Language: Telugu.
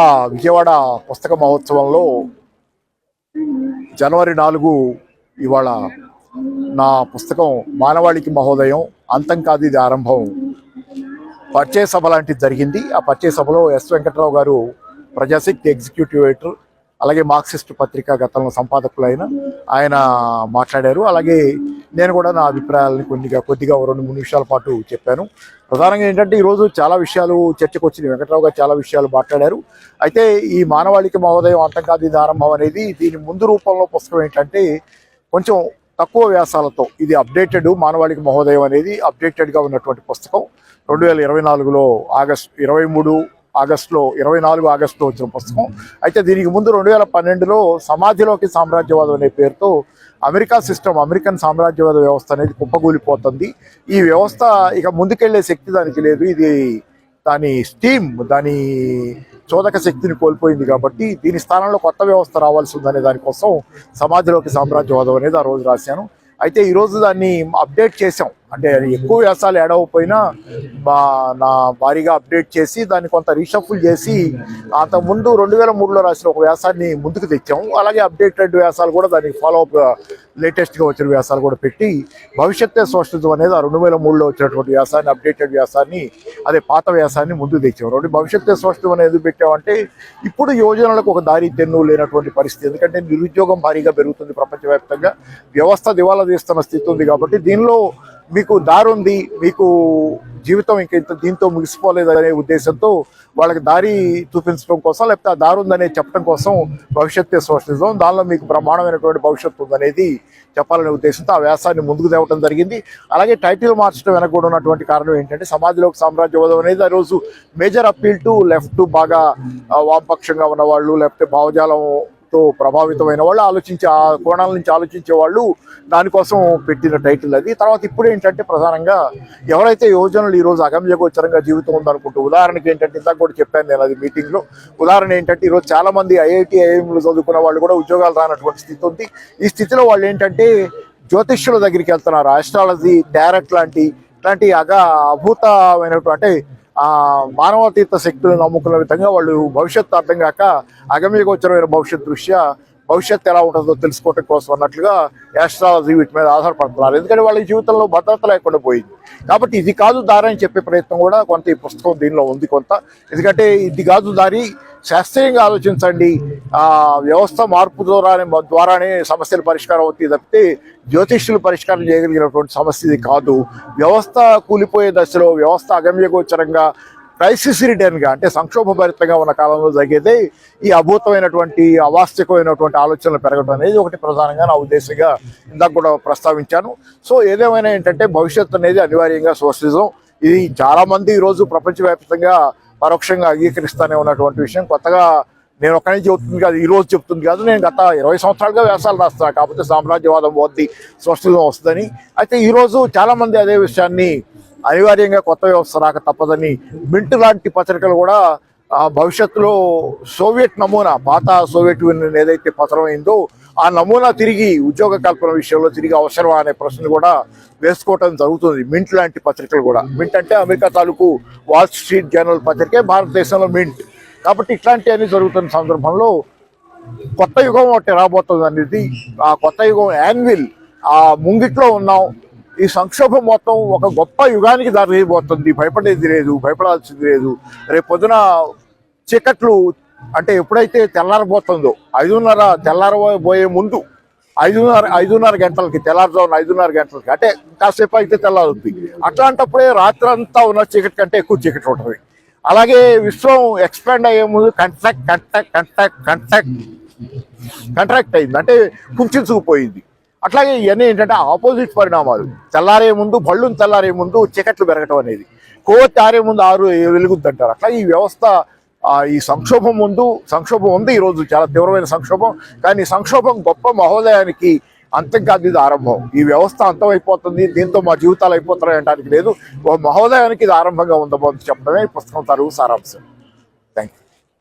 ఆ విజయవాడ పుస్తక మహోత్సవంలో జనవరి నాలుగు ఇవాళ నా పుస్తకం మానవాళికి మహోదయం అంతం కాదు ఇది ఆరంభం. పరిచయ సభ లాంటిది జరిగింది. ఆ పరిచయ సభలో ఎస్ వెంకట్రావు గారు ప్రజాశక్తి ఎగ్జిక్యూటివ్ ఎడిటర్ అలాగే మార్క్సిస్ట్ పత్రిక గతంలో సంపాదకులైన ఆయన మాట్లాడారు. అలాగే నేను కూడా నా అభిప్రాయాలని కొద్దిగా కొద్దిగా ఓ రెండు మూడు నిమిషాల పాటు చెప్పాను. ప్రధానంగా ఏంటంటే ఈరోజు చాలా విషయాలు చర్చకు వచ్చింది వెంకట్రావు గారు చాలా విషయాలు మాట్లాడారు. అయితే ఈ మానవాళికి మహోదయం ఆటంకాది ఆరంభం అనేది దీని ముందు రూపంలో పుస్తకం ఏంటంటే కొంచెం తక్కువ వ్యాసాలతో ఇది అప్డేటెడ్ మానవాళికి మహోదయం అనేది అప్డేటెడ్గా ఉన్నటువంటి పుస్తకం. రెండు వేల ఇరవై నాలుగులో ఆగస్ట్ ఇరవై మూడు ఆగస్టులో ఇరవై నాలుగు ఆగస్టులో వచ్చిన పుస్తకం. అయితే దీనికి ముందు రెండు వేల పన్నెండులో సమాధిలోకి సామ్రాజ్యవాదం అనే పేరుతో అమెరికా సిస్టమ్ అమెరికన్ సామ్రాజ్యవాద వ్యవస్థ అనేది కుప్పగూలిపోతుంది ఈ వ్యవస్థ ఇక ముందుకెళ్ళే శక్తి దానికి లేదు. ఇది దాని స్టీమ్ దాని చోదక శక్తిని కోల్పోయింది కాబట్టి దీని స్థానంలో కొత్త వ్యవస్థ రావాల్సి ఉందనే దానికోసం సమాధిలోకి సామ్రాజ్యవాదం అనేది ఆ రోజు రాశాను. అయితే ఈరోజు దాన్ని అప్డేట్ చేసాం అంటే ఎక్కువ వ్యాసాలు ఏడవపోయినా మా నా భారీగా అప్డేట్ చేసి దాన్ని కొంత రీషఫుల్ చేసి అంతకుముందు రెండు వేల మూడులో రాసిన ఒక వ్యాసాన్ని ముందుకు తెచ్చాము. అలాగే అప్డేటెడ్ వ్యాసాలు కూడా దానికి ఫాలో అప్ లేటెస్ట్గా వచ్చిన వ్యాసాలు కూడా పెట్టి భవిష్యత్తే సోషలిజం అనేది ఆ రెండు వేల మూడులో వచ్చినటువంటి వ్యాసాన్ని అప్డేటెడ్ వ్యాసాన్ని అదే పాత వ్యాసాన్ని ముందుకు తెచ్చాం రెండు భవిష్యత్తే సోషలిజం అనేది పెట్టామంటే ఇప్పుడు యోజనలకు ఒక దారి తెన్ను లేనటువంటి పరిస్థితి. ఎందుకంటే నిరుద్యోగం భారీగా పెరుగుతుంది ప్రపంచవ్యాప్తంగా. వ్యవస్థ దివాలా తీస్తున్న స్థితి ఉంది కాబట్టి దీనిలో మీకు దారి ఉంది మీకు జీవితం ఇంక ఇంత దీంతో ముగిసిపోలేదనే ఉద్దేశంతో వాళ్ళకి దారి చూపించడం కోసం లేకపోతే ఆ దారి ఉందనే చెప్పడం కోసం భవిష్యత్తు సోషలిజం దానిలో మీకు బ్రహ్మాండమైనటువంటి భవిష్యత్తు ఉందనేది చెప్పాలనే ఉద్దేశంతో ఆ వ్యాసాన్ని ముందుకు తేవడం జరిగింది. అలాగే టైటిల్ మార్చడం వెనక కూడా ఉన్నటువంటి కారణం ఏంటంటే సమాజంలోకి సామ్రాజ్యవాదం అనేది ఆ రోజు మేజర్ అప్పీల్ టు లెఫ్ట్ బాగా వామపక్షంగా ఉన్నవాళ్ళు లేకపోతే భావజాలం ఎంతో ప్రభావితమైన వాళ్ళు ఆలోచించే ఆ కోణాల నుంచి ఆలోచించే వాళ్ళు దానికోసం పెట్టిన టైటిల్ అది. తర్వాత ఇప్పుడు ఏంటంటే ప్రధానంగా ఎవరైతే యువజనులు ఈ రోజు అగమ్యగోచరంగా జీవితం ఉందనుకుంటూ ఉదాహరణకి ఏంటంటే ఇందాక కూడా చెప్పాను నేను అది మీటింగ్లో ఉదాహరణ ఏంటంటే ఈరోజు చాలా మంది ఐఐటి ఐఐఎంలు చదువుకున్న వాళ్ళు కూడా ఉద్యోగాలు రానటువంటి స్థితి ఉంది. ఈ స్థితిలో వాళ్ళు ఏంటంటే జ్యోతిష్యుల దగ్గరికి వెళ్తున్నారు ఆస్ట్రాలజీ టారెట్ లాంటి ఇట్లాంటి అగా అభూతమైనటువంటి అంటే మానవాతీత మానవతీర్థ శక్తులను నమ్ముకున్న విధంగా వాళ్ళు భవిష్యత్తు అర్థం కాక అగమ్యగోచరమైన భవిష్యత్ దృష్ట్యా భవిష్యత్తు ఎలా ఉంటుందో తెలుసుకోవటం కోసం అన్నట్లుగా యాస్ట్రాలజీ వీటి మీద ఆధారపడుతున్నారు. ఎందుకంటే వాళ్ళ జీవితంలో భద్రత లేకుండా పోయింది. కాబట్టి ఇది కాదు దారి అని చెప్పే ప్రయత్నం కూడా కొంత ఈ పుస్తకం దీనిలో ఉంది కొంత. ఎందుకంటే ఇది కాదు దారి శాస్త్రీయంగా ఆలోచించండి. ఆ వ్యవస్థ మార్పు ద్వారానే ద్వారానే సమస్యలు పరిష్కారం అవుతాయి తప్పితే జ్యోతిష్యులు పరిష్కారం చేయగలిగినటువంటి సమస్య ఇది కాదు. వ్యవస్థ కూలిపోయే దశలో వ్యవస్థ అగమ్యగోచరంగా క్రైసిస్ రిటర్న్గా అంటే సంక్షోభభరితంగా ఉన్న కాలంలో జరిగేదే ఈ అభూతమైనటువంటి అవాస్తవికమైనటువంటి ఆలోచనలు పెరగడం అనేది ఒకటి ప్రధానంగా నా ఉద్దేశంగా ఇందాక కూడా ప్రస్తావించాను. సో ఏదేమైనా ఏంటంటే భవిష్యత్తు అనేది అనివార్యంగా సోషలిజం. ఇది చాలామంది ఈరోజు ప్రపంచవ్యాప్తంగా పరోక్షంగా అంగీకరిస్తానే ఉన్నటువంటి విషయం. కొత్తగా నేను ఒక్కనే చెబుతుంది కాదు ఈ రోజు చెప్తుంది కాదు నేను గత ఇరవై సంవత్సరాలుగా వ్యాసాలు రాస్తాను కాకపోతే సామ్రాజ్యవాదం పోద్ది సోషలిజం వస్తుందని. అయితే ఈరోజు చాలామంది అదే విషయాన్ని అనివార్యంగా కొత్త వ్యవస్థ రాక తప్పదని మింట్ లాంటి పత్రికలు కూడా భవిష్యత్తులో సోవియట్ నమూనా పాత సోవియట్ యూనియన్ ఏదైతే పత్రమైందో ఆ నమూనా తిరిగి ఉద్యోగ కల్పన విషయంలో తిరిగి అవసరమా అనే ప్రశ్న కూడా వేసుకోవటం జరుగుతుంది. మింట్ లాంటి పత్రికలు కూడా. మింట్ అంటే అమెరికా తాలూకు వాల్ స్ట్రీట్ జర్నల్ పత్రికే భారతదేశంలో మింట్ కాబట్టి ఇట్లాంటివన్నీ జరుగుతున్న సందర్భంలో కొత్త యుగం ఒకటి రాబోతుంది అనేది ఆ కొత్త యుగం యాన్విల్ ఆ ముంగిట్లో ఉన్నాం. ఈ సంక్షోభం మొత్తం ఒక గొప్ప యుగానికి దారి పోతుంది భయపడేది లేదు భయపడాల్సింది లేదు. రేపు పొద్దున చీకట్లు అంటే ఎప్పుడైతే తెల్లారబోతుందో ఐదున్నర తెల్లారబోయే ముందు ఐదున్నర ఐదున్నర గంటలకి తెల్లారుజామున ఐదున్నర గంటలకి అంటే కాసేపు అయితే తెల్లారుద్ది. అట్లాంటప్పుడే రాత్రంతా ఉన్న చీకటి కంటే ఎక్కువ చీకటి ఉంటుంది. అలాగే విశ్వం ఎక్స్పాండ్ అయ్యే ముందు contract contract contract contract contract అయింది. అంటే కుంచుకుపోయింది. అట్లాగే ఇవన్నీ ఏంటంటే ఆపోజిట్ పరిణామాలు. తెల్లారే ముందు బళ్ళును తెల్లారే ముందు చీకట్లు పెరగటం అనేది. కోతి ఆరే ముందు ఆరు వెలుగుద్ది అంటారు. అట్లా ఈ వ్యవస్థ ఈ సంక్షోభం ముందు సంక్షోభం ఉంది ఈరోజు చాలా తీవ్రమైన సంక్షోభం. కానీ సంక్షోభం గొప్ప మహోదయానికి అంతం కాదు ఇది ఆరంభం. ఈ వ్యవస్థ అంతం అయిపోతుంది దీంతో మా జీవితాలు అయిపోతున్నాయి అనడానికి లేదు. ఓ మహోదయానికి ఇది ఆరంభంగా ఉండబోతుంది చెప్పడమే పుస్తకం తరువు సారాంశం. Thank you